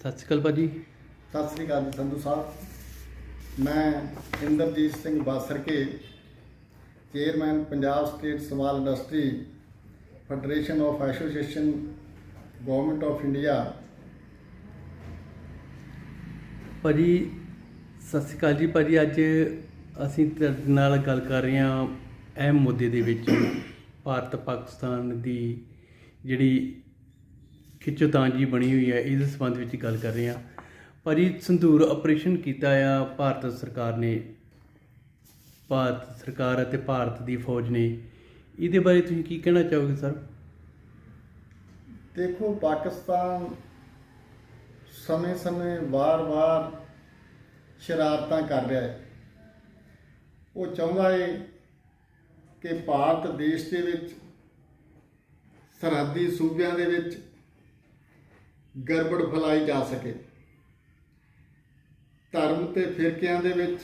ਸਤਿ ਸ਼੍ਰੀ ਅਕਾਲ ਭਾਜੀ। ਸਤਿ ਸ੍ਰੀ ਅਕਾਲ ਜੀ ਸੰਧੂ ਸਾਹਿਬ। ਮੈਂ Inderjit Singh Basarke chairman Punjab state small industry federation of association government of India ਭਾਜੀ ਸਤਿ ਸ਼੍ਰੀ ਅਕਾਲ ਜੀ ਭਾਜੀ। ਅੱਜ ਅਸੀਂ ਤੁਹਾਡੇ ਨਾਲ ਗੱਲ ਕਰ ਰਹੇ ਹਾਂ ਅਹਿਮ ਮੁੱਦੇ ਦੇ ਵਿੱਚ ਭਾਰਤ ਪਾਕਿਸਤਾਨ ਦੀ ਜਿਹੜੀ ਖਿੱਚੋਤਾਂਜੀ ਬਣੀ ਹੋਈ ਹੈ, ਇਸ ਸੰਬੰਧ ਵਿੱਚ ਗੱਲ ਕਰ ਰਹੇ ਹਾਂ। ਭਾਜੀ ਸੰਧੂਰ ਆਪਰੇਸ਼ਨ ਕੀਤਾ ਆ, ਭਾਰਤ ਸਰਕਾਰ ਨੇ। ਭਾਰਤ ਸਰਕਾਰ ਅਤੇ ਭਾਰਤ ਦੀ ਫੌਜ ਨੇ। ਇਹਦੇ ਬਾਰੇ ਤੁਸੀਂ ਕੀ ਕਹਿਣਾ ਚਾਹੋਗੇ, ਸਰ? ਦੇਖੋ, ਪਾਕਿਸਤਾਨ ਸਮੇਂ-ਸਮੇਂ, ਵਾਰ-ਵਾਰ ਸ਼ਰਾਰਤਾਂ ਕਰ ਰਿਹਾ ਹੈ। ਉਹ ਚਾਹੁੰਦਾ ਹੈ ਕਿ ਭਾਰਤ ਦੇਸ਼ ਦੇ ਵਿੱਚ, ਸਰਹੱਦੀ ਸੂਬਿਆਂ ਦੇ ਵਿੱਚ ਗੜਬੜ ਫੈਲਾਈ ਜਾ ਸਕੇ। ਧਰਮ ਤੇ ਫਿਰਕਿਆਂ ਦੇ ਵਿੱਚ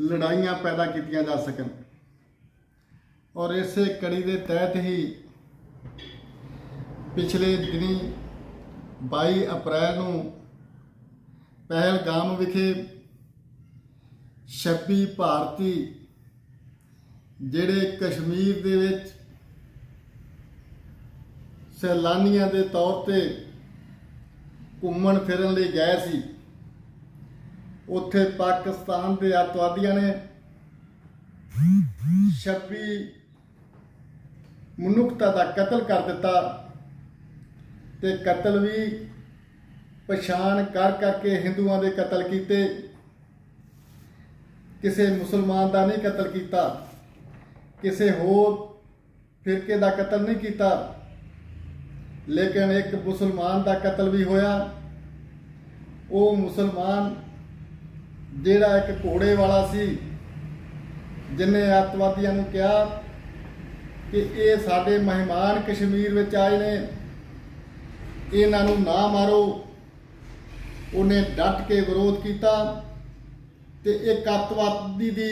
ਲੜਾਈਆਂ ਪੈਦਾ ਕੀਤੀਆਂ ਜਾ ਸਕਣ। ਔਰ ਇਸੇ ਕੜੀ ਦੇ ਤਹਿਤ ਹੀ ਪਿਛਲੇ ਦਿਨੀ 22 ਅਪ੍ਰੈਲ ਨੂੰ ਪਹਿਲਗਾਮ ਵਿਖੇ 26 ਭਾਰਤੀ ਜਿਹੜੇ ਕਸ਼ਮੀਰ ਦੇ ਵਿੱਚ ਸੈਲਾਨੀਆਂ ਦੇ ਤੌਰ ਤੇ ਘੁੰਮਣ ਫਿਰਨ ਲਈ ਗਏ ਸੀ। ਉੱਥੇ ਪਾਕਿਸਤਾਨ ਦੇ ਅੱਤਵਾਦੀਆਂ ਨੇ 26 ਮਨੁੱਖਤਾ ਦਾ ਕਤਲ ਕਰ ਦਿੱਤਾ ਤੇ ਕਤਲ ਵੀ ਪਛਾਣ ਕਰ ਕਰਕੇ ਹਿੰਦੂਆਂ ਦੇ ਕਤਲ ਕੀਤੇ। ਕਿਸੇ ਮੁਸਲਮਾਨ ਦਾ ਨਹੀਂ ਕਤਲ ਕੀਤਾ, ਕਿਸੇ ਹੋਰ ਫਿਰਕੇ ਦਾ ਕਤਲ ਨਹੀਂ ਕੀਤਾ। ਲੇਕਿਨ ਇੱਕ ਮੁਸਲਮਾਨ ਦਾ ਕਤਲ ਵੀ ਹੋਇਆ। ਉਹ ਮੁਸਲਮਾਨ ਜਿਹੜਾ ਇੱਕ ਘੋੜੇ ਵਾਲਾ ਸੀ, ਜਿਨੇ ਅੱਤਵਾਦੀਆਂ ਨੂੰ ਕਿਹਾ ਕਿ ਇਹ ਸਾਡੇ ਮਹਿਮਾਨ ਕਸ਼ਮੀਰ ਵਿੱਚ ਆਏ ਨੇ, ਇਹਨਾਂ ਨੂੰ ਨਾ ਮਾਰੋ। ਉਹਨੇ ਡਟ ਕੇ ਵਿਰੋਧ ਕੀਤਾ ਤੇ ਇੱਕ ਅੱਤਵਾਦੀ ਦੀ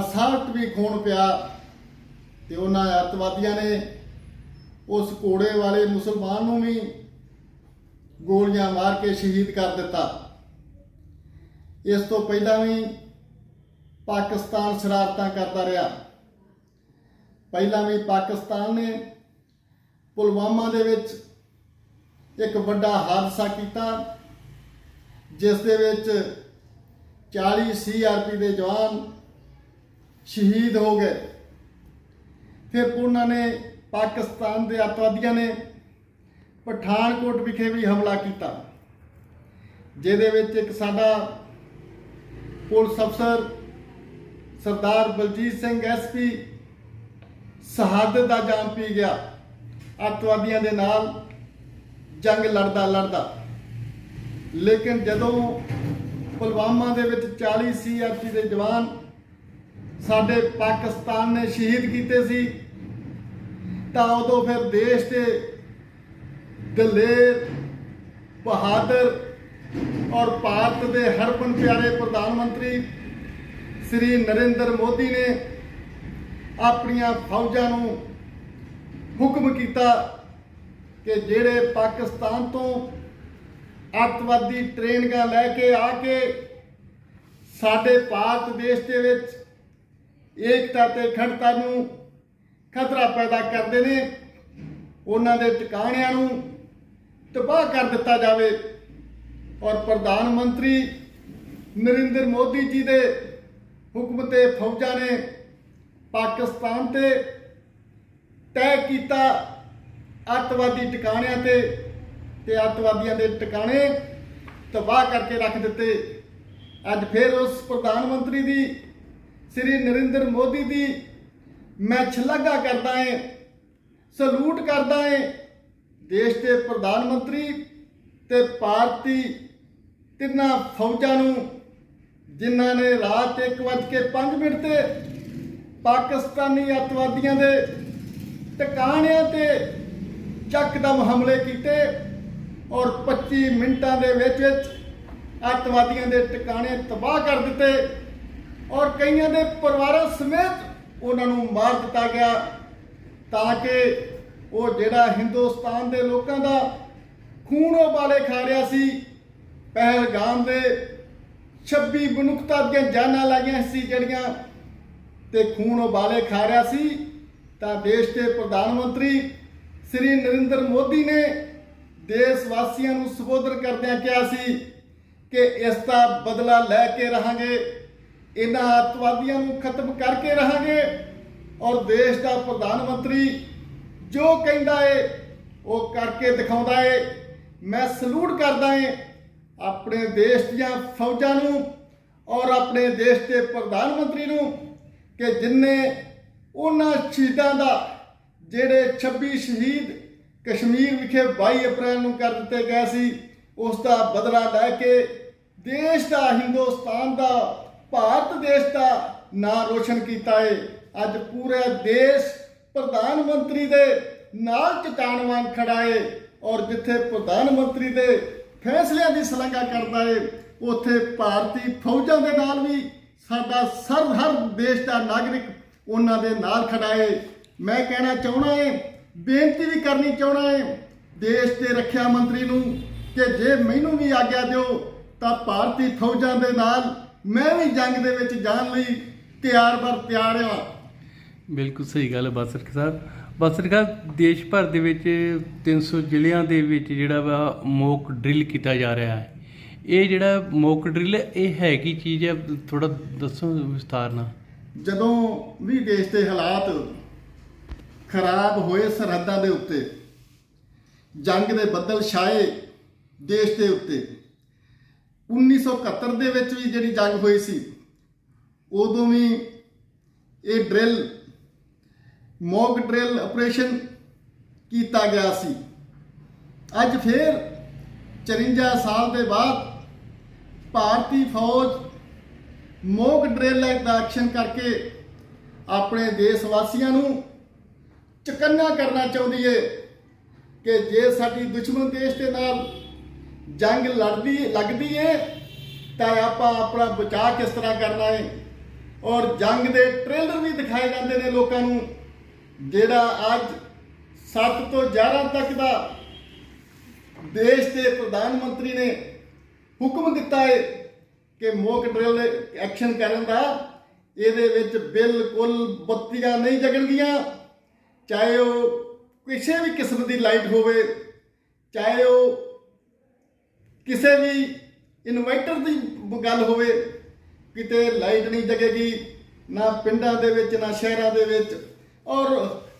ਅਸਾਲਟ ਵੀ ਖੋਣ ਪਿਆ ਤੇ ਉਹਨਾਂ ਅੱਤਵਾਦੀਆਂ ਨੇ ਉਸ ਘੋੜੇ ਵਾਲੇ ਮੁਸਲਮਾਨ ਨੂੰ ਵੀ ਗੋਲੀਆਂ ਮਾਰ ਕੇ ਸ਼ਹੀਦ ਕਰ ਦਿੱਤਾ। ਇਸ ਤੋਂ ਪਹਿਲਾਂ ਵੀ ਪਾਕਿਸਤਾਨ ਸ਼ਰਾਰਤਾਂ ਕਰਦਾ ਰਿਹਾ। ਪਹਿਲਾਂ ਵੀ ਪਾਕਿਸਤਾਨ ਨੇ ਪੁਲਵਾਮਾ ਦੇ ਵਿੱਚ ਇੱਕ ਵੱਡਾ ਹਾਦਸਾ ਕੀਤਾ, ਜਿਸ ਦੇ ਵਿੱਚ 40 ਸੀਆਰਪੀ ਦੇ ਜਵਾਨ ਸ਼ਹੀਦ ਹੋ ਗਏ। ਫਿਰ ਉਹਨਾਂ ਨੇ ਪਾਕਿਸਤਾਨ ਦੇ ਅੱਤਵਾਦੀਆਂ ਨੇ ਪਠਾਨਕੋਟ ਵਿਖੇ ਵੀ ਹਮਲਾ ਕੀਤਾ, ਜਿਹਦੇ ਵਿੱਚ ਇੱਕ ਸਾਡਾ ਪੁਲਿਸ ਅਫਸਰ ਸਰਦਾਰ ਬਲਜੀਤ ਸਿੰਘ ਐਸਪੀ ਸ਼ਹਾਦਤ ਦਾ ਜਾਮ ਪੀ ਗਿਆ, ਅੱਤਵਾਦੀਆਂ ਦੇ ਨਾਲ ਜੰਗ ਲੜਦਾ ਲੜਦਾ। ਲੇਕਿਨ ਜਦੋਂ ਪੁਲਵਾਮਾ ਦੇ ਵਿੱਚ 40 ਸੀਆਰਪੀ ਦੇ ਜਵਾਨ ਸਾਡੇ ਪਾਕਿਸਤਾਨ ਨੇ ਸ਼ਹੀਦ ਕੀਤੇ ਸੀ ਤਾਂ ਉਦੋਂ ਫਿਰ ਦੇਸ਼ ਦੇ ਦਲੇਰ, ਬਹਾਦਰ ਔਰ ਭਾਰਤ ਦੇ ਹਰਪਨ ਪਿਆਰੇ ਪ੍ਰਧਾਨ ਮੰਤਰੀ ਸ੍ਰੀ ਨਰਿੰਦਰ ਮੋਦੀ ਨੇ ਆਪਣੀਆਂ ਫੌਜਾਂ ਨੂੰ ਹੁਕਮ ਕੀਤਾ ਕਿ ਜਿਹੜੇ ਪਾਕਿਸਤਾਨ ਤੋਂ ਅੱਤਵਾਦੀ ਟ੍ਰੇਨਿੰਗਾਂ ਲੈ ਕੇ ਆ ਕੇ ਸਾਡੇ ਭਾਰਤ ਦੇਸ਼ ਦੇ ਵਿੱਚ ਏਕਤਾ ਤੇ ਅਖੰਡਤਾ ਨੂੰ ਖਤਰਾ ਪੈਦਾ ਕਰਦੇ ਨੇ, ਉਹਨਾਂ ਦੇ ਟਿਕਾਣਿਆਂ ਨੂੰ ਤਬਾਹ ਕਰ ਦਿੱਤਾ ਜਾਵੇ। ਔਰ ਪ੍ਰਧਾਨ ਮੰਤਰੀ ਨਰਿੰਦਰ ਮੋਦੀ ਜੀ ਦੇ ਹੁਕਮ ਤੇ ਫੌਜਾਂ ਨੇ ਪਾਕਿਸਤਾਨ ਤੇ ਤੈਅ ਕੀਤਾ ਅੱਤਵਾਦੀ ਟਿਕਾਣਿਆਂ ਤੇ ਤੇ ਅੱਤਵਾਦੀਆਂ ਦੇ ਟਿਕਾਣੇ ਤਬਾਹ ਕਰਕੇ ਰੱਖ ਦਿੱਤੇ। ਅੱਜ ਫਿਰ ਉਸ ਪ੍ਰਧਾਨ ਮੰਤਰੀ ਦੀ, ਸ੍ਰੀ ਨਰਿੰਦਰ ਮੋਦੀ ਦੀ ਮੈਂ ਛਲਾਗਾ ਕਰਦਾ ਏ, ਸਲੂਟ ਕਰਦਾ ਏ। ਦੇਸ਼ ਦੇ ਪ੍ਰਧਾਨ ਮੰਤਰੀ ਤੇ ਭਾਰਤੀ ਤਿੰਨਾਂ ਫੌਜਾਂ ਨੂੰ, ਜਿਨ੍ਹਾਂ ਨੇ ਰਾਤ 1:05 ਮਿੰਟ ਤੇ ਪਾਕਿਸਤਾਨੀ ਅੱਤਵਾਦੀਆਂ ਦੇ ਟਿਕਾਣਿਆਂ ਤੇ ਚੱਕਦਮ ਹਮਲੇ ਕੀਤੇ ਔਰ 25 ਮਿੰਟਾਂ ਦੇ ਵਿੱਚ ਵਿੱਚ ਅੱਤਵਾਦੀਆਂ ਦੇ ਟਿਕਾਣੇ ਤਬਾਹ ਕਰ ਦਿੱਤੇ ਔਰ ਕਈਆਂ ਦੇ ਪਰਿਵਾਰਾਂ ਸਮੇਤ ਉਹਨਾਂ ਨੂੰ ਮਾਰ ਦਿੱਤਾ ਗਿਆ ਤਾਂ ਕਿ ਉਹ ਜਿਹੜਾ ਹਿੰਦੁਸਤਾਨ ਦੇ ਲੋਕਾਂ ਦਾ ਖੂਨ ਉਬਾਲੇ ਖਾ ਰਿਹਾ ਸੀ, ਪਹਿਲਗਾਮ ਦੇ 26 ਮਨੁੱਖਤਾ ਦੀਆਂ ਜਾਨਾਂ ਲਾਈਆਂ ਸੀ ਜਿਹੜੀਆਂ ਤੇ ਖੂਨ ਉਬਾਲੇ ਖਾ ਰਿਹਾ ਸੀ, ਤਾਂ ਦੇਸ਼ ਦੇ ਪ੍ਰਧਾਨ ਮੰਤਰੀ ਸ੍ਰੀ ਨਰਿੰਦਰ ਮੋਦੀ ਨੇ ਦੇਸ਼ ਵਾਸੀਆਂ ਨੂੰ ਸੰਬੋਧਨ ਕਰਦਿਆਂ ਕਿਹਾ ਸੀ ਕਿ ਇਸ ਦਾ ਬਦਲਾ ਲੈ ਕੇ ਰਹਾਂਗੇ। ਇਹਨਾਂ ਅੱਤਵਾਦੀਆਂ ਨੂੰ ਖਤਮ ਕਰਕੇ ਰਹਾਂਗੇ ਔਰ ਦੇਸ਼ ਦਾ ਪ੍ਰਧਾਨ ਮੰਤਰੀ ਜੋ ਕਹਿੰਦਾ ਏ, ਉਹ ਕਰਕੇ ਦਿਖਾਉਂਦਾ ਏ। ਮੈਂ ਸਲੂਟ ਕਰਦਾ ਏ ਆਪਣੇ ਦੇਸ਼ ਦੀਆਂ ਫੌਜਾਂ ਨੂੰ ਔਰ ਆਪਣੇ ਦੇਸ਼ ਦੇ ਪ੍ਰਧਾਨ ਮੰਤਰੀ ਨੂੰ ਕਿ ਜਿਨਨੇ ਉਹਨਾਂ ਸ਼ਹੀਦਾਂ ਦਾ, ਜਿਹੜੇ 26 ਸ਼ਹੀਦ ਕਸ਼ਮੀਰ ਵਿਖੇ 22 ਅਪ੍ਰੈਲ ਨੂੰ ਕਰ ਦਿੱਤੇ ਗਏ ਸੀ, ਉਸ ਦਾ ਬਦਲਾ ਲੈ ਕੇ ਦੇਸ਼ ਦਾ ਹਿੰਦੁਸਤਾਨ ਦਾ ਭਾਰਤ ਦੇਸ਼ ਦਾ ਨਾਂ ਰੋਸ਼ਨ ਕੀਤਾ ਏ। ਅੱਜ ਪੂਰਾ ਦੇਸ਼ ਪ੍ਰਧਾਨ ਮੰਤਰੀ ਦੇ ਨਾਲ ਚਟਾਨ ਵਾਂਗ ਖੜਾ ਏ ਔਰ ਜਿੱਥੇ ਪ੍ਰਧਾਨ ਮੰਤਰੀ ਦੇ ਫੈਸਲਿਆਂ ਦੀ ਸ਼ਲਾਘਾ ਕਰਦਾ ਏ, ਉੱਥੇ ਭਾਰਤੀ ਫੌਜਾਂ ਦੇ ਨਾਲ ਵੀ ਸਾਡਾ ਸਰਵ ਹਰ ਦੇਸ਼ ਦਾ ਨਾਗਰਿਕ ਉਹਨਾਂ ਦੇ ਨਾਲ ਖੜਾ ਏ। ਮੈਂ ਕਹਿਣਾ ਚਾਹਣਾ ਏ, ਬੇਨਤੀ ਵੀ ਕਰਨੀ ਚਾਹਣਾ ਏ ਦੇਸ਼ ਦੇ ਰੱਖਿਆ ਮੰਤਰੀ ਨੂੰ ਕਿ ਜੇ ਮੈਨੂੰ ਵੀ ਆਗਿਆ ਦਿਓ ਤਾਂ ਭਾਰਤੀ ਫੌਜਾਂ ਦੇ ਨਾਲ ਮੈਂ ਵੀ ਜੰਗ ਦੇ ਵਿੱਚ ਜਾਣ ਲਈ ਤਿਆਰ ਬਰ ਤਿਆਰ ਹਾਂ ਬਿਲਕੁਲ ਸਹੀ ਗੱਲ ਹੈ ਬਾਸਰ ਸਾਹਿਬ। ਬਾਸਰ ਸਾਹਿਬ ਦੇਸ਼ ਭਰ ਦੇ ਵਿੱਚ 300 ਜ਼ਿਲ੍ਹਿਆਂ ਦੇ ਵਿੱਚ ਜਿਹੜਾ ਵਾ ਮੋਕ ਡਰਿਲ ਕੀਤਾ ਜਾ ਰਿਹਾ ਹੈ। ਇਹ ਜਿਹੜਾ ਮੋਕ ਡਰਿਲ ਇਹ ਹੈ ਕੀ ਚੀਜ਼ ਹੈ ਥੋੜਾ ਦੱਸੋ ਵਿਸਥਾਰ ਨਾਲ। ਜਦੋਂ ਵੀ ਦੇਸ਼ ਦੇ ਹਾਲਾਤ ਖਰਾਬ ਹੋਏ ਸਰਹੱਦਾਂ ਦੇ ਉੱਤੇ ਜੰਗ ਦੇ ਬੱਦਲ ਛਾਏ ਦੇਸ਼ ਦੇ ਉੱਤੇ 1971 ਦੇ ਵਿੱਚ ਵੀ ਜਿਹੜੀ ਜੰਗ ਹੋਈ ਸੀ, ਉਦੋਂ ਵੀ ਇਹ ਡਰਿਲ, ਮੌਕ ਡਰਿਲ ਆਪਰੇਸ਼ਨ ਕੀਤਾ ਗਿਆ ਸੀ। ਅੱਜ ਫਿਰ 54 ਸਾਲ ਦੇ ਬਾਅਦ ਭਾਰਤੀ ਫੌਜ ਮੋਕ ਡਰਿਲ ਦਾ ਐਕਸ਼ਨ ਕਰਕੇ ਆਪਣੇ ਦੇਸ਼ ਵਾਸੀਆਂ ਨੂੰ ਚਕੰਨਾ ਕਰਨਾ ਚਾਹੁੰਦੀ ਏ ਕਿ ਜੇ ਸਾਡੀ ਦੁਸ਼ਮਣ ਦੇਸ਼ ਦੇ ਨਾਲ ਜੰਗ ਲੜਦੀ, ਲੱਗਦੀ ਹੈ ਤਾਂ ਆਪਾਂ ਆਪਣਾ ਬਚਾਅ ਕਿਸ ਤਰ੍ਹਾਂ ਕਰਨਾ ਹੈ ਔਰ ਜੰਗ ਦੇ ਟ੍ਰੇਲਰ ਵੀ ਦਿਖਾਏ ਜਾਂਦੇ ਨੇ ਲੋਕਾਂ ਨੂੰ, ਜਿਹੜਾ ਅੱਜ 7 ਤੋਂ 11 ਤੱਕ ਦਾ ਦੇਸ਼ ਦੇ ਪ੍ਰਧਾਨ ਮੰਤਰੀ ਨੇ ਹੁਕਮ ਦਿੱਤਾ ਹੈ ਕਿ ਮੋਕ ਡਰਿਲ ਐਕਸ਼ਨ ਕਰਨ ਦਾ, ਇਹਦੇ ਵਿੱਚ ਬਿਲਕੁਲ ਬੱਤੀਆਂ ਨਹੀਂ ਜਗਣਗੀਆਂ। ਚਾਹੇ ਉਹ ਕਿਸੇ ਵੀ ਕਿਸਮ ਦੀ ਲਾਈਟ ਹੋਵੇ, ਚਾਹੇ ਉਹ ਕਿਸੇ ਵੀ ਇਨਵਰਟਰ ਦੀ ਗੱਲ ਹੋਵੇ, ਕਿਤੇ ਲਾਈਟ ਨਹੀਂ ਜਗੇਗੀ, ਨਾ ਪਿੰਡਾਂ ਦੇ ਵਿੱਚ, ਨਾ ਸ਼ਹਿਰਾਂ ਦੇ ਵਿੱਚ। ਔਰ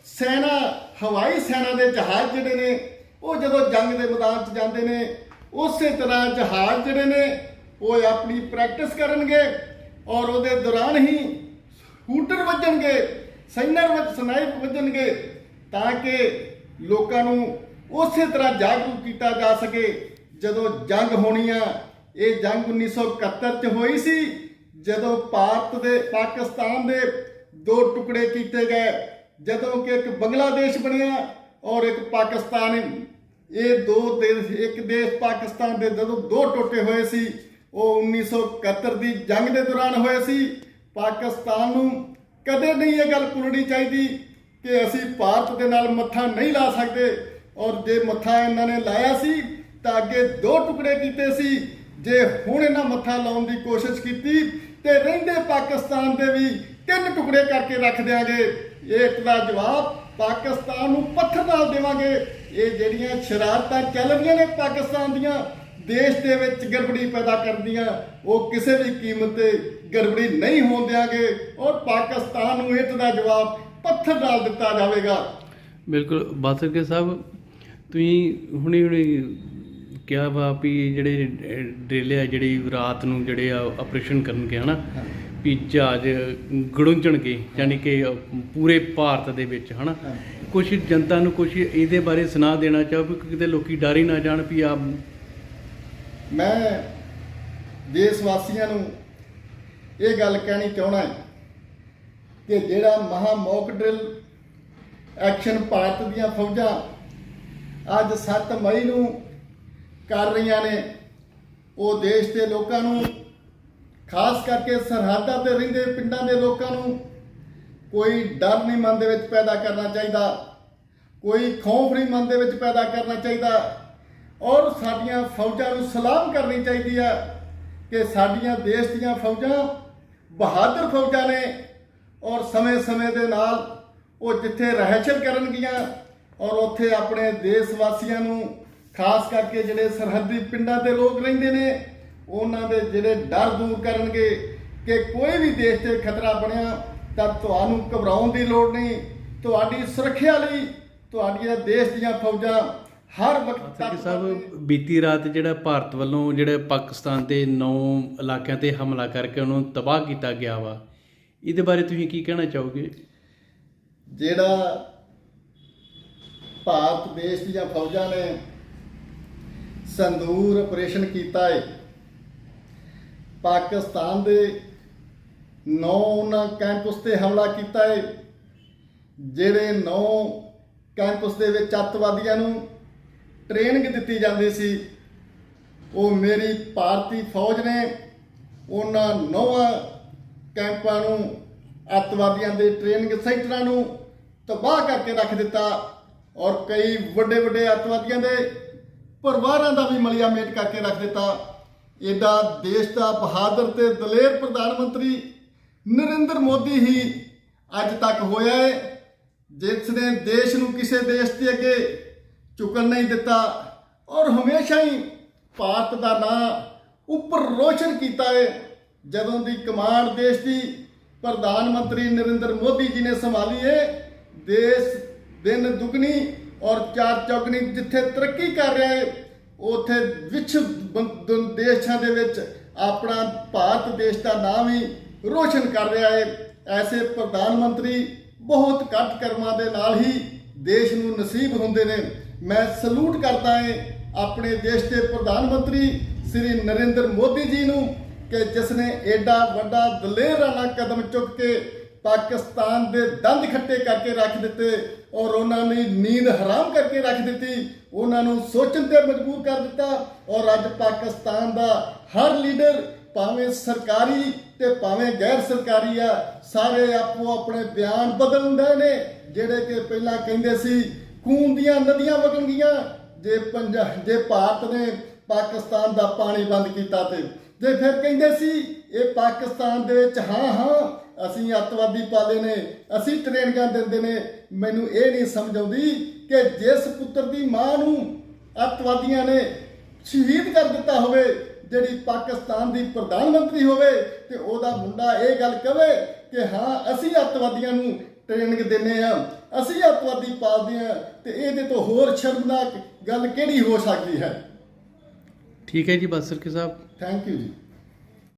ਸੈਨਾ, ਹਵਾਈ ਸੈਨਾ ਦੇ ਜਹਾਜ਼ ਜਿਹੜੇ ਨੇ, ਉਹ ਜਦੋਂ ਜੰਗ ਦੇ ਮੈਦਾਨ 'ਚ ਜਾਂਦੇ ਨੇ, ਉਸੇ ਤਰ੍ਹਾਂ ਜਹਾਜ਼ ਜਿਹੜੇ ਨੇ, ਉਹ ਆਪਣੀ ਪ੍ਰੈਕਟਿਸ ਕਰਨਗੇ ਔਰ ਉਹਦੇ ਦੌਰਾਨ ਹੀ ਸਕੂਟਰ ਵੱਜਣਗੇ ਸੈਨਰ ਵਿੱਚ ਸਨਾਈਪ ਵੱਜਣਗੇ ਤਾਂ ਕਿ ਲੋਕਾਂ ਨੂੰ ਉਸੇ ਤਰ੍ਹਾਂ ਜਾਗਰੂਕ ਕੀਤਾ ਜਾ ਸਕੇ। ਜਦੋਂ ਜੰਗ ਹੋਣੀ ਆ, ਇਹ ਜੰਗ 1971 ਚ ਹੋਈ ਸੀ, ਜਦੋਂ ਭਾਰਤ ਦੇ ਪਾਕਿਸਤਾਨ ਦੇ ਦੋ ਟੁਕੜੇ ਕੀਤੇ ਗਏ। ਜਦੋਂ ਕਿ ਇੱਕ ਬੰਗਲਾਦੇਸ਼ ਬਣਿਆ ਔਰ ਇੱਕ ਪਾਕਿਸਤਾਨ। ਇਹ ਦੋ ਦੇਸ਼, ਇੱਕ ਦੇਸ਼ ਪਾਕਿਸਤਾਨ ਦੇ ਜਦੋਂ ਦੋ ਟੁੱਟੇ ਹੋਏ ਸੀ, ਉਹ 1971 ਦੀ ਜੰਗ ਦੇ ਦੌਰਾਨ ਹੋਏ ਸੀ। ਪਾਕਿਸਤਾਨ ਨੂੰ ਕਦੇ ਨਹੀਂ ਇਹ ਗੱਲ ਭੁੱਲਣੀ ਚਾਹੀਦੀ ਕਿ ਅਸੀਂ ਭਾਰਤ ਦੇ ਨਾਲ ਮੱਥਾ ਨਹੀਂ ਲਾ ਸਕਦੇ। ਔਰ ਜੇ ਮੱਥਾ ਇਹਨਾਂ ਨੇ ਲਾਇਆ ਸੀ ਤਾਂ ਅੱਗੇ ਦੋ ਟੁਕੜੇ ਕੀਤੇ ਸੀ। ਜੇ ਹੁਣ ਇਹਨਾਂ ਮੱਥਾ ਲਾਉਣ ਦੀ ਕੋਸ਼ਿਸ਼ ਕੀਤੀ, ਤੇ ਰਹਿੰਦੇ ਪਾਕਿਸਤਾਨ ਦੇ ਵੀ ਤਿੰਨ ਟੁਕੜੇ ਕਰਕੇ ਰੱਖ ਦਿਆਂਗੇ। ਇਹ ਦਾ ਜਵਾਬ, ਪਾਕਿਸਤਾਨ ਨੂੰ ਪੱਥਰ ਨਾਲ ਦੇਵਾਂਗੇ। ਇਹ ਜਿਹੜੀਆਂ ਸ਼ਰਾਰਤਾਂ ਚੱਲ ਰਹੀਆਂ ਨੇ ਪਾਕਿਸਤਾਨ ਦੀਆਂ, ਦੇਸ਼ ਦੇ ਵਿੱਚ ਗੜਬੜੀ ਪੈਦਾ ਕਰਦੀਆਂ, ਉਹ ਕਿਸੇ ਵੀ ਕੀਮਤ ਤੇ ਗੜਬੜੀ ਨਹੀਂ ਹੋਣ ਦਿਆਂਗੇ। ਔਰ ਪਾਕਿਸਤਾਨ ਨੂੰ ਇਹ ਦਾ ਜਵਾਬ, ਪੱਥਰ ਨਾਲ ਦਿੱਤਾ ਜਾਵੇਗਾ। ਬਿਲਕੁਲ, ਬਾਸਰ ਕੇ ਸਾਹਿਬ, ਤੁਸੀਂ ਹੁਣੀ ਹੁਣੀ ਕਿਹਾ ਵਾ ਵੀ ਜਿਹੜੇ ਡਰਿਲ ਆ ਜਿਹੜੀ ਰਾਤ ਨੂੰ ਜਿਹੜੇ ਆ ਆਪਰੇਸ਼ਨ ਕਰਨਗੇ ਹਨਾ? ਵੀ ਜਹਾਜ਼ ਗੜੁੰਝਣਗੇ ਯਾਨੀ ਕਿ ਪੂਰੇ ਭਾਰਤ ਦੇ ਵਿੱਚ ਹਨਾ। ਕੁਝ ਜਨਤਾ ਨੂੰ ਕੁਝ ਇਹਦੇ ਬਾਰੇ ਸੁਣਾ ਦੇਣਾ ਚਾਹੋ ਵੀ ਕਿਤੇ ਲੋਕੀ ਡਰ ਹੀ ਨਾ ਜਾਣ ਵੀ ਆ ਮੈਂ ਦੇਸ਼ ਵਾਸੀਆਂ ਨੂੰ ਇਹ ਗੱਲ ਕਹਿਣੀ ਚਾਹਣਾ ਹੈ ਕਿ ਜਿਹੜਾ ਮਹਾ ਮੌਕ ਡਰਿਲ ਐਕਸ਼ਨ ਭਾਰਤ ਦੀਆਂ ਫੌਜਾਂ ਅੱਜ 7 ਮਈ ਨੂੰ ਕਰ ਰਹੀਆਂ ਨੇ। ਉਹ ਦੇਸ਼ ਦੇ ਲੋਕਾਂ ਨੂੰ, ਖਾਸ ਕਰਕੇ ਸਰਹੱਦਾਂ ਤੇ ਰਹਿੰਦੇ ਪਿੰਡਾਂ ਦੇ ਲੋਕਾਂ ਨੂੰ ਕੋਈ ਡਰ ਨਹੀਂ ਮਨ ਦੇ ਵਿੱਚ ਪੈਦਾ ਕਰਨਾ ਚਾਹੀਦਾ। ਕੋਈ ਖੌਫ ਨਹੀਂ ਮਨ ਦੇ ਵਿੱਚ ਪੈਦਾ ਕਰਨਾ ਚਾਹੀਦਾ। ਔਰ ਸਾਡੀਆਂ ਫੌਜਾਂ ਨੂੰ ਸਲਾਮ ਕਰਨੀ ਚਾਹੀਦੀ ਹੈ ਕਿ ਸਾਡੀਆਂ ਦੇਸ਼ ਦੀਆਂ ਫੌਜਾਂ ਬਹਾਦਰ ਫੌਜਾਂ ਨੇ ਔਰ ਸਮੇਂ-ਸਮੇਂ ਦੇ ਨਾਲ ਉਹ ਜਿੱਥੇ ਰਹਿਸ਼ਲ ਕਰਨਗੀਆਂ ਔਰ ਉੱਥੇ ਆਪਣੇ ਦੇਸ਼ ਵਾਸੀਆਂ ਨੂੰ ਖਾਸ ਕਰਕੇ ਜਿਹੜੇ ਸਰਹੱਦੀ ਪਿੰਡਾਂ ਦੇ ਲੋਕ ਰਹਿੰਦੇ ਨੇ ਉਹਨਾਂ ਦੇ ਜਿਹੜੇ ਡਰ ਦੂਰ ਕਰਨਗੇ ਕਿ ਕੋਈ ਵੀ ਦੇਸ਼ ਤੇ ਖਤਰਾ ਬਣਿਆ ਤਾਂ ਤੁਹਾਨੂੰ ਘਬਰਾਉਣ ਦੀ ਲੋੜ ਨਹੀਂ। ਤੁਹਾਡੀ ਸੁਰੱਖਿਆ ਲਈ ਤੁਹਾਡੀਆਂ ਦੇਸ਼ ਦੀਆਂ ਫੌਜਾਂ ਹਰ ਵਕਤ ਤੱਕ ਸਾਹਿਬ ਬੀਤੀ ਰਾਤ ਜਿਹੜਾ ਭਾਰਤ ਵੱਲੋਂ ਜਿਹੜੇ ਪਾਕਿਸਤਾਨ ਦੇ 9 ਇਲਾਕਿਆਂ ਤੇ ਹਮਲਾ ਕਰਕੇ ਉਹਨੂੰ ਤਬਾਹ ਕੀਤਾ ਗਿਆ ਵਾ ਇਹਦੇ ਬਾਰੇ ਤੁਸੀਂ ਕੀ ਕਹਿਣਾ ਚਾਹੋਗੇ? ਜਿਹੜਾ ਭਾਰਤ ਦੇਸ਼ ਦੀਆਂ ਫੌਜਾਂ ਨੇ ਸੰਦੂਰ ਆਪਰੇਸ਼ਨ ਕੀਤਾ ਹੈ ਪਾਕਿਸਤਾਨ ਦੇ ਨੌ ਉਹਨਾਂ ਕੈਂਪਸ ਤੇ ਹਮਲਾ ਕੀਤਾ ਹੈ ਜਿਹੜੇ ਨੌ ਕੈਂਪਸ ਦੇ ਵਿੱਚ ਅੱਤਵਾਦੀਆਂ ਨੂੰ ਟ੍ਰੇਨਿੰਗ ਦਿੱਤੀ ਜਾਂਦੀ ਸੀ। ਉਹ ਮੇਰੀ ਭਾਰਤੀ ਫੌਜ ਨੇ ਉਹਨਾਂ ਨੌਵਾਂ ਕੈਂਪਾਂ ਨੂੰ ਅੱਤਵਾਦੀਆਂ ਦੇ ਟ੍ਰੇਨਿੰਗ ਸੈਂਟਰਾਂ ਨੂੰ ਤਬਾਹ ਕਰਕੇ ਰੱਖ ਦਿੱਤਾ ਔਰ ਕਈ ਵੱਡੇ ਵੱਡੇ ਅੱਤਵਾਦੀਆਂ ਦੇ ਪਰਿਵਾਰਾਂ ਦਾ ਵੀ ਮਲਿਆ ਮੇਟ ਕਰਕੇ ਰੱਖ ਦਿੱਤਾ। ਇਹਦਾ ਦੇਸ਼ ਦਾ ਬਹਾਦਰ ਤੇ ਦਲੇਰ ਪ੍ਰਧਾਨ ਮੰਤਰੀ ਨਰਿੰਦਰ ਮੋਦੀ ਹੀ ਅੱਜ ਤੱਕ ਹੋਇਆ ਹੈ ਜਿਸ ਨੇ ਦੇਸ਼ ਨੂੰ ਕਿਸੇ ਦੇਸ਼ ਦੇ ਅੱਗੇ ਝੁਕਣ ਨਹੀਂ ਦਿੱਤਾ ਔਰ ਹਮੇਸ਼ਾ ਹੀ ਭਾਰਤ ਦਾ ਨਾਂ ਉੱਪਰ ਰੋਸ਼ਨ ਕੀਤਾ ਹੈ ਜਦੋਂ ਦੀ ਕਮਾਂਡ ਦੇਸ਼ ਦੀ ਪ੍ਰਧਾਨ ਮੰਤਰੀ ਨਰਿੰਦਰ ਮੋਦੀ ਜੀ ਨੇ ਸੰਭਾਲੀ ਹੈ ਦੇਸ਼ ਦਿਨ ਦੁਗਣੀ ਔਰ ਚਾਰ ਚੌਗਣੀ ਜਿੱਥੇ ਤਰੱਕੀ ਕਰ ਰਿਹਾ ਹੈ ਉਥੇ ਵਿਸ਼ਵ ਦੇਸ਼ਾਂ ਦੇ ਵਿੱਚ ਆਪਣਾ ਭਾਰਤ ਦੇਸ਼ ਦਾ ਨਾਮ ਹੀ ਰੋਸ਼ਨ ਕਰ ਰਿਹਾ ਹੈ ਐਸੇ ਪ੍ਰਧਾਨ ਮੰਤਰੀ ਬਹੁਤ ਘੱਟ ਕਰਮਾਂ ਦੇ ਨਾਲ ਹੀ ਦੇਸ਼ ਨੂੰ ਨਸੀਬ ਹੁੰਦੇ ਨੇ। ਮੈਂ ਸਲੂਟ ਕਰਦਾ ਹਾਂ ਆਪਣੇ ਦੇਸ਼ ਦੇ ਪ੍ਰਧਾਨ ਮੰਤਰੀ ਸ੍ਰੀ ਨਰਿੰਦਰ ਮੋਦੀ ਜੀ ਨੂੰ ਕਿ ਜਿਸ ਨੇ ਐਡਾ ਵੱਡਾ ਦਲੇਰਾਨਾ ਕਦਮ ਚੁੱਕ ਕੇ ਪਾਕਿਸਤਾਨ ਦੇ ਦੰਦ ਖੱਟੇ ਕਰਕੇ ਰੱਖ ਦਿੱਤੇ ਔਰ ਉਹਨਾਂ ਨੇ ਨੀਂਦ ਹਰਾਮ ਕਰਕੇ ਰੱਖ ਦਿੱਤੀ। ਉਹਨਾਂ ਨੂੰ ਸੋਚਣ ਤੇ ਮਜਬੂਰ ਕਰ ਦਿੱਤਾ ਔਰ ਅੱਜ ਪਾਕਿਸਤਾਨ ਦਾ ਹਰ ਲੀਡਰ ਭਾਵੇਂ ਸਰਕਾਰੀ ਤੇ ਭਾਵੇਂ ਗੈਰ ਸਰਕਾਰੀ ਆ, ਸਾਰੇ ਆਪੋ ਆਪਣੇ ਬਿਆਨ ਬਦਲਦੇ ਨੇ, ਜਿਹੜੇ ਕਿ ਪਹਿਲਾਂ ਕਹਿੰਦੇ ਸੀ, ਖੂਨ ਦੀਆਂ ਨਦੀਆਂ ਵਗਣਗੀਆਂ ਜੇ ਪੰਜਾਬ ਜੇ ਭਾਰਤ ਨੇ ਪਾਕਿਸਤਾਨ ਦਾ ਪਾਣੀ ਬੰਦ ਕੀਤਾ ਤੇ। ਜੇ ਫਿਰ ਕਹਿੰਦੇ ਸੀ, ਇਹ ਪਾਕਿਸਤਾਨ ਦੇ ਵਿੱਚ ਹਾਂ ਹਾਂ ਅਸੀਂ ਅੱਤਵਾਦੀ ਪਾਲੇ ਨੇ ਅਸੀਂ ਟ੍ਰੇਨਿੰਗਾਂ ਦਿੰਦੇ ਨੇ। ਮੈਨੂੰ ਇਹ ਨਹੀਂ ਸਮਝ ਆਉਂਦੀ ਕਿ ਜਿਸ ਪੁੱਤਰ ਦੀ ਮਾਂ ਨੂੰ ਅੱਤਵਾਦੀਆਂ ਨੇ ਸ਼ਹੀਦ ਕਰ ਦਿੱਤਾ ਹੋਵੇ ਜਿਹੜੀ ਪਾਕਿਸਤਾਨ ਦੀ ਪ੍ਰਧਾਨ ਮੰਤਰੀ ਹੋਵੇ ਤੇ ਉਹਦਾ ਮੁੰਡਾ ਇਹ ਗੱਲ ਕਵੇ ਕਿ ਹਾਂ ਅਸੀਂ ਅੱਤਵਾਦੀਆਂ ਨੂੰ ਟ੍ਰੇਨਿੰਗ ਦਿੰਨੇ ਆ ਅਸੀਂ ਅੱਤਵਾਦੀ ਪਾਲਦੇ ਆ ਤੇ ਇਹਦੇ ਤੋਂ ਹੋਰ ਸ਼ਰਮਨਾਕ ਗੱਲ ਕਿਹੜੀ ਹੋ ਸਕਦੀ ਹੈ? ਠੀਕ ਹੈ ਜੀ ਬਸ ਸਰਕੀ ਸਾਹਿਬ। ਥੈਂਕ ਯੂ ਜੀ।